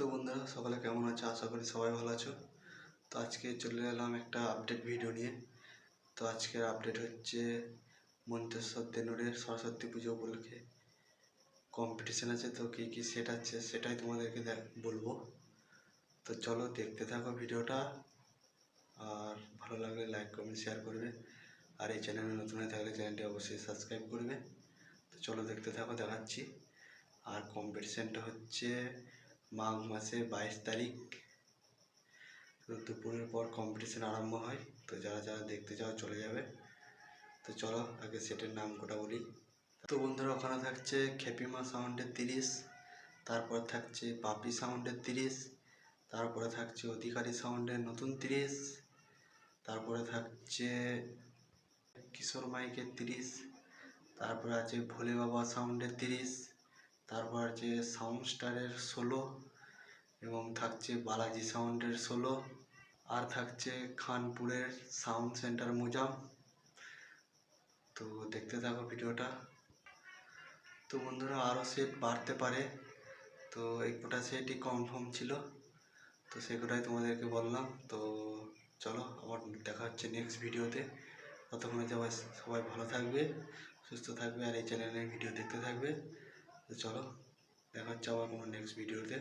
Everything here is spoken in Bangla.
তো বন্ধুরা, সকলে কেমন আছো? আশা করি সবাই ভালো আছো। তো আজকে চলে এলাম একটা আপডেট ভিডিও নিয়ে। তো আজকের আপডেট হচ্ছে মন্তেশ্বর তেনুরের সরস্বতী পুজো উপলক্ষে কম্পিটিশান আছে। তো কী কী সেট আছে সেটাই তোমাদেরকে বলব। তো চলো দেখতে থাকো ভিডিওটা আর ভালো লাগলে লাইক কমেন্ট শেয়ার করবে। আর এই চ্যানেলে নতুন হয়ে থাকলে চ্যানেলটি অবশ্যই সাবস্ক্রাইব করবে। তো চলো দেখতে থাকো, দেখাচ্ছি। আর কম্পিটিশানটা হচ্ছে মাঘ মাসে বাইশ তারিখ। দুপুরের পর কম্পিটিশান আরম্ভ হয়। তো যারা যারা দেখতে চাও চলে যাবে। তো চলো আগে সেটের নাম কটা বলি। তো বন্ধুরা, ওখানে থাকছে খেপিমা সাউন্ডের তিরিশ, তারপর থাকছে পাপি সাউন্ডের তিরিশ, তারপরে থাকছে অধিকারী সাউন্ডের নতুন তিরিশ, তারপরে থাকছে কিশোর মাইকের তিরিশ, তারপরে আছে ভোলে বাবা সাউন্ডের তিরিশ তারপর আছে সাউন্ড স্টারের ষোলো এবং থাকছে বালাজি সাউন্ডের ষোলো আর থাকছে খানপুরের সাউন্ড সেন্টার মুজাম। তো দেখতে থাকো ভিডিওটা। তো বন্ধুরা আরও সেট বাড়তে পারে। তো এই কটা সেটই কনফার্ম ছিল। তো সে কটাই তোমাদেরকে বললাম। তো চলো, আবার দেখা হচ্ছে নেক্সট ভিডিওতে। ততক্ষণে সবাই সবাই ভালো থাকবে, সুস্থ থাকবে, আর এই চ্যানেলের ভিডিও দেখতে থাকবে। তো চলো দেখা হচ্ছে আবার কোনো নেক্সট ভিডিওতে